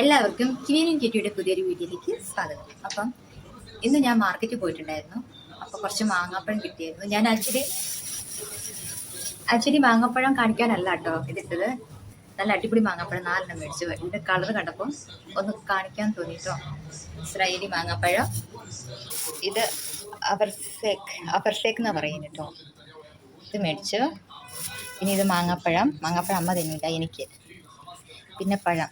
എല്ലാവർക്കും കിനിയനും കിറ്റിയുടെ പുതിയൊരു വീഡിയോയിലേക്ക് സ്വാഗതം. അപ്പം ഇന്ന് ഞാൻ മാർക്കറ്റിൽ പോയിട്ടുണ്ടായിരുന്നു. അപ്പോൾ കുറച്ച് മാങ്ങാപ്പഴം കിട്ടിയായിരുന്നു ഞാൻ ആക്ച്വലി ആക്ച്വലി മാങ്ങാപ്പഴം കാണിക്കാനല്ല കേട്ടോ ഇതിട്ടത്. നല്ല അടിപൊളി മാങ്ങാപ്പഴം നാലെണ്ണം മേടിച്ചു ഇതിന്റെ കളർ കണ്ടപ്പോൾ ഒന്ന് കാണിക്കാൻ തോന്നിട്ടോ. ഇസ്രായേലി മാങ്ങാപ്പഴം. ഇത് അവർസേക്ക് അവർസേക്ക് എന്ന് പറയുന്നത് കേട്ടോ. ഇത് മേടിച്ചു. പിന്നെ ഇത് മാങ്ങാപ്പഴം. മാങ്ങാപ്പഴം അമ്മ തന്നില്ല എനിക്ക്. പിന്നെ പഴം.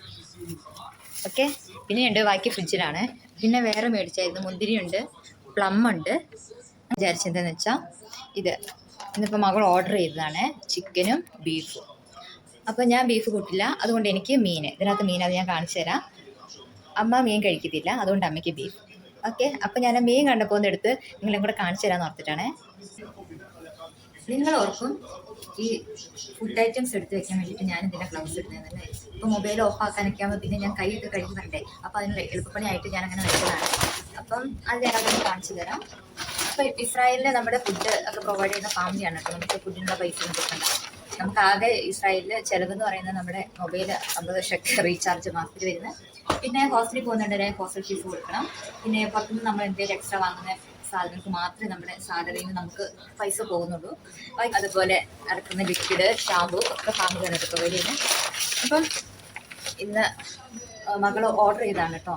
ഓക്കെ? പിന്നെ ഉണ്ട് ബാക്കി ഫ്രിഡ്ജിലാണ്. പിന്നെ വേറെ മേടിച്ചായിരുന്നു മുന്തിരിയുണ്ട് പ്ലം ഉണ്ട് വിചാരിച്ചെന്താന്ന് വെച്ചാൽ ഇത് ഇന്നിപ്പോൾ മകൾ ഓർഡർ ചെയ്തതാണ് ചിക്കനും ബീഫും. അപ്പോൾ ഞാൻ ബീഫ് കൂട്ടില്ല അതുകൊണ്ട് എനിക്ക് മീൻ ഇതിനകത്ത് മീൻ അത് ഞാൻ കാണിച്ചു തരാം. അമ്മ മീൻ കഴിക്കത്തില്ല അതുകൊണ്ട് അമ്മയ്ക്ക് ബീഫ്. ഓക്കെ? അപ്പോൾ ഞാൻ മീൻ കണ്ടപ്പോൾ ഒന്ന് എടുത്ത് നിങ്ങളെ കൂടെ കാണിച്ചു തരാമെന്ന് ഓർത്തിട്ടാണേ. നിങ്ങൾ ഓർക്കും ഈ ഫുഡ് ഐറ്റംസ് എടുത്ത് വെക്കാൻ വേണ്ടിയിട്ട് ഞാൻ ഇതിന്റെ ഗ്ലൗസ് ഇടുന്നതല്ലേ ഇപ്പോൾ മൊബൈൽ ഓഫ് ആക്കാനൊക്കെ ആകുമ്പോൾ പിന്നെ ഞാൻ കൈയൊക്കെ കഴിക്കുന്നുണ്ടേ അപ്പോൾ അതിന് എളുപ്പപ്പണിയായിട്ട് ഞാൻ അങ്ങനെ വെച്ചതാണ്. അപ്പം അത് ഞാൻ അതൊന്ന് കാണിച്ചു തരാം. അപ്പോൾ ഇസ്രായേലിൽ നമ്മുടെ ഫുഡ് ഒക്കെ പ്രൊവൈഡ് ചെയ്യുന്ന ഫാമിലിയാണ് കേട്ടോ. നമുക്ക് ഫുഡിനുള്ള പൈസ കിട്ടുന്നത് നമുക്ക് ആകെ ഇസ്രായേലിൽ ചിലവെന്ന് പറയുന്നത് നമ്മുടെ മൊബൈൽ അമ്പത് ലക്ഷമൊക്കെ റീചാർജ് മാസത്തിൽ വരുന്നത്. പിന്നെ ഹോസ്റ്റലിൽ പോകുന്നുണ്ടെങ്കിൽ ഹോസ്റ്റൽ ഫീസ് കൊടുക്കണം. പിന്നെ പുറത്തുനിന്ന് നമ്മൾ എന്തെങ്കിലും എക്സ്ട്രാ വാങ്ങുന്ന സാധനങ്ങൾക്ക് മാത്രമേ നമ്മുടെ സാലറിയിൽ നിന്ന് നമുക്ക് പൈസ പോകുന്നുള്ളൂ. അതുപോലെ ഇറക്കുന്ന ലിക്വിഡ് ഷാമ്പു ഒക്കെ ഫാമിലിയാണ് കേട്ടോ അപ്പം ഇന്ന് മകൾ ഓർഡർ ചെയ്താണ് കേട്ടോ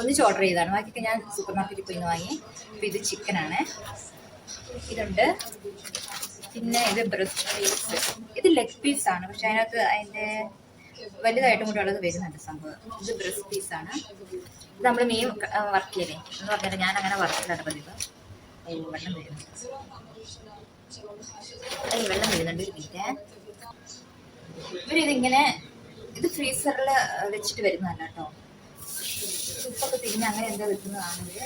ഒന്നിച്ച് ഓർഡർ ചെയ്താണ് ബാക്കിയൊക്കെ ഞാൻ സൂപ്പർ മാർക്കറ്റിൽ പോയി വാങ്ങി. അപ്പോൾ ഇത് ചിക്കനാണ് ഇതുണ്ട്. പിന്നെ ഇത് ബ്രസ്റ്റ് പീസ് ഇത് ലെഗ് പീസാണ് പക്ഷെ അതിനകത്ത് അതിന്റെ വലുതായിട്ടും കൂടെ വരുന്നുണ്ട് സംഭവം. ഇത് ബ്രസ്റ്റ് പീസാണ് ഇത് നമ്മൾ മെയിൻ വർക്ക് ചെയ്യലേ എന്ന് പറഞ്ഞാൽ ഞാൻ അങ്ങനെ വർക്ക് വർക്കിലാണ് പതിവ് വെള്ളം വരുന്നുണ്ട്. വെള്ളം വരുന്നുണ്ട് ഒരു ഇവരിതിങ്ങനെ ഇത് ഫ്രീസറിൽ വെച്ചിട്ട് വരുന്നതല്ല കേട്ടോ. ഉപ്പൊക്കെ തിരിഞ്ഞ് അങ്ങനെ എന്താ വെക്കുന്നതാണെങ്കിൽ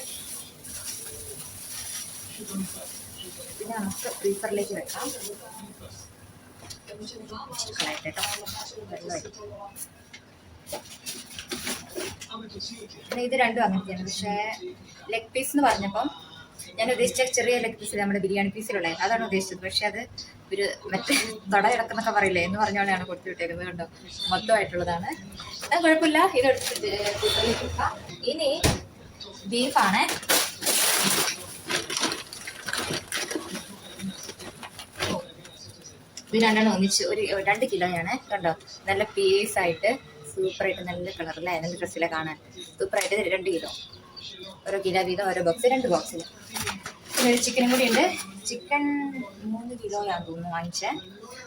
പിന്നെ നമുക്ക് ഫ്രീസറിലേക്ക് വെക്കാം. ഇത് രണ്ടും അങ്ങനത്തെയാണ് പക്ഷേ ലെഗ് പീസ് എന്ന് പറഞ്ഞപ്പം ഞാൻ ഉദ്ദേശിച്ച ചെറിയ ലെഗ് പീസ് നമ്മുടെ ബിരിയാണി പീസിലുള്ള അതാണ് ഉദ്ദേശിച്ചത് പക്ഷെ അത് ഒരു മറ്റേ തൊട കിടക്കുന്നൊക്കെ പറയില്ലേ എന്ന് പറഞ്ഞോളെയാണ് കൊടുത്തു വിട്ടേക്കുന്നത് കണ്ടോ മൊത്തമായിട്ടുള്ളതാണ് അത് കുഴപ്പമില്ല ഇത് എടുത്തിട്ട് കുക്കറിലേക്ക് വെക്കാം. ഇനി ബീഫാണ് ഇത് രണ്ടെണ്ണം ഒന്നിച്ച് ഒരു രണ്ട് കിലോയാണ്. കണ്ടോ? നല്ല പീസ് പീസായിട്ട് സൂപ്പറായിട്ട് നല്ല കളറിലെ നല്ല ഡ്രസ്സിലെ കാണാൻ. സൂപ്പറായിട്ട് ആയിട്ട് രണ്ട് കിലോ. ഓരോ കിലോ വീതം ഓരോ ബോക്സ് രണ്ട് ബോക്സിൽ പിന്നെ ഒരു ചിക്കനും കൂടി ഉണ്ട്. ചിക്കൻ മൂന്ന് കിലോ ഞാൻ തോന്നുന്നു വാങ്ങിച്ചേ.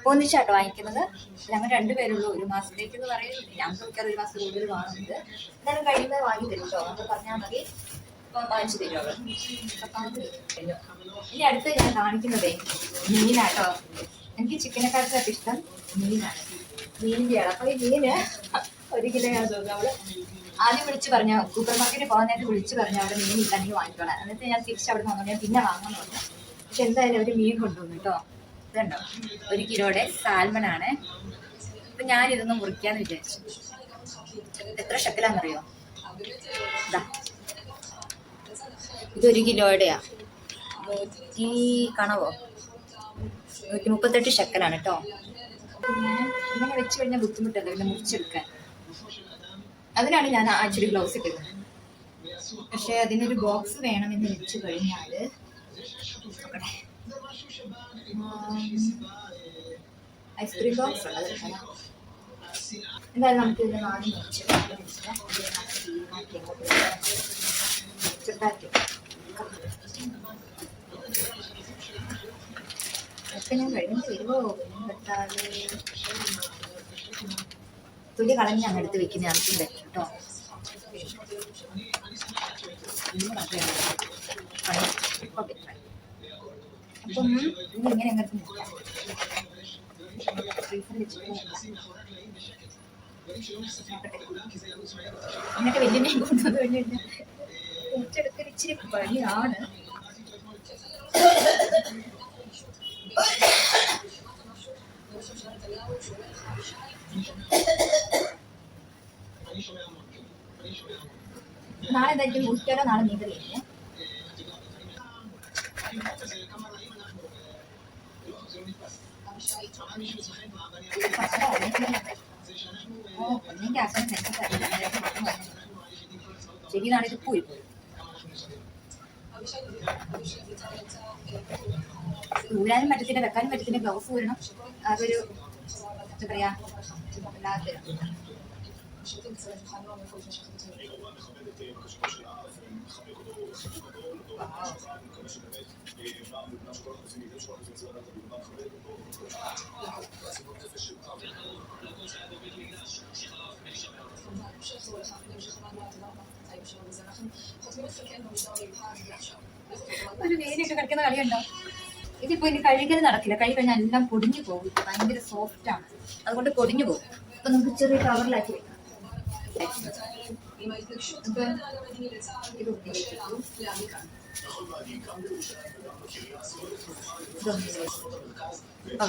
ഒന്നിച്ചാട്ടോ വാങ്ങിക്കുന്നത്. ഞങ്ങൾ രണ്ടുപേരുള്ളൂ ഒരു മാസത്തേക്ക് എന്ന് പറയുന്നത് ഞാൻ മിക്കവാറും ഒരു മാസം കൂടുതൽ വാങ്ങുന്നത് എന്തായാലും കഴിയുന്നത് വാങ്ങി തരും കേട്ടോ നമ്മൾ പറഞ്ഞാൽ മതി. വാങ്ങിച്ചു തരുമോ. ഇനി അടുത്ത് ഞാൻ കാണിക്കുന്നതേ മീനാട്ടോ. എനിക്ക് ചിക്കനെക്കാട്ടിലൊക്കെ ഇഷ്ടം മീനാണ്. മീനിന്റെയാണ് അപ്പോൾ ഈ മീന് ഒരു കിലോ ഞാൻ തോന്നുന്നു അവൾ ആദ്യം വിളിച്ച് പറഞ്ഞ സൂപ്പർ മാർക്കറ്റിൽ പോകുന്നതായിട്ട് വിളിച്ച് പറഞ്ഞ അവിടെ മീൻ ഇല്ലെങ്കിൽ വാങ്ങിക്കോളാം. എന്നിട്ട് ഞാൻ തിരിച്ച് അവിടെ നിന്ന് ഞാൻ പിന്നെ വാങ്ങാൻ പറഞ്ഞു. പക്ഷെ എന്തായാലും അവർ മീൻ കൊണ്ടുവന്നു കേട്ടോ. ഇതുണ്ടോ? ഒരു കിലോയുടെ സാൽമൺ ആണ് അപ്പൊ ഞാൻ ഇതൊന്നും മുറിക്കാന്ന് വിചാരിച്ചു. എത്ര ശക്തിലാന്നറിയോ ഇതാ ഇതൊരു കിലോയുടെയാ. നൂറ്റി കണവോ നൂറ്റി മുപ്പത്തെട്ട് ശക്കലാണ് കേട്ടോ. പിന്നെ ഇങ്ങനെ വെച്ച് കഴിഞ്ഞാൽ ബുദ്ധിമുട്ടല്ല? പിന്നെ മുറിച്ചെടുക്കാൻ. അതിനാണ് ഞാൻ ആക്ച്വലി ഗ്ലൗസ് ഇട്ടത്. പക്ഷെ അതിനൊരു ബോക്സ് വേണമെന്ന് വെച്ച് കഴിഞ്ഞാൽ ഐസ്ക്രീം ബോക്സ് ഉള്ളത് എന്തായാലും നമുക്ക് ഇതിന് വാങ്ങി മുറിച്ച് ചെറുതാക്കി ഞാൻ കഴിഞ്ഞ് തരുമോ തുലി കളഞ്ഞ് അങ്ങ് എടുത്ത് വെക്കുന്ന പറ്റും കേട്ടോ. അപ്പം ഇത് ഇങ്ങനെ അങ്ങോട്ട് എന്നിട്ട് വലിയ കൊണ്ടുവന്ന് കഴിഞ്ഞാൽ കുറച്ചെടുക്കൽ ഇച്ചിരി പണിയാണ്. നാളെ എന്തായാലും ഊറ്റാലോ നാളെ നീന്തൽ സെൻസസ് ചെവിയിലാണെങ്കിൽ പോയി പോയി. ഊരാനും പറ്റത്തില്ല വെക്കാനും പറ്റത്തില്ല ഗ്ലൗസ് ഊരണം. അതൊരു എന്താ പറയാ ഒരു വേലിയൊക്കെ കളിക്കുന്ന കളിയുണ്ടോ? ഇതിപ്പോ ഇനി കഴുകൽ നടക്കില്ല. കഴുകി കഴിഞ്ഞാൽ എല്ലാം പൊടിഞ്ഞു പോകും. ഭയങ്കര സോഫ്റ്റ് ആണ്. അതുകൊണ്ട് പൊടിഞ്ഞു പോകും. അപ്പൊ നമുക്ക് ചെറിയ കവറിലാക്കി വെക്കാം.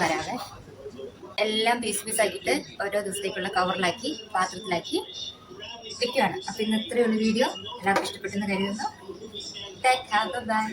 വരാവേ. എല്ലാം പീസ് പീസ് ആക്കിയിട്ട് ഓരോ ദിവസത്തേക്കുള്ള കവറിലാക്കി പാത്രത്തിലാക്കി വെക്കുകയാണ്. അപ്പൊ ഇന്ന് ഇത്രയുള്ള വീഡിയോ എല്ലാവർക്കും ഇഷ്ടപ്പെട്ടെന്ന് കരുതുന്നു. Take care, bye bye.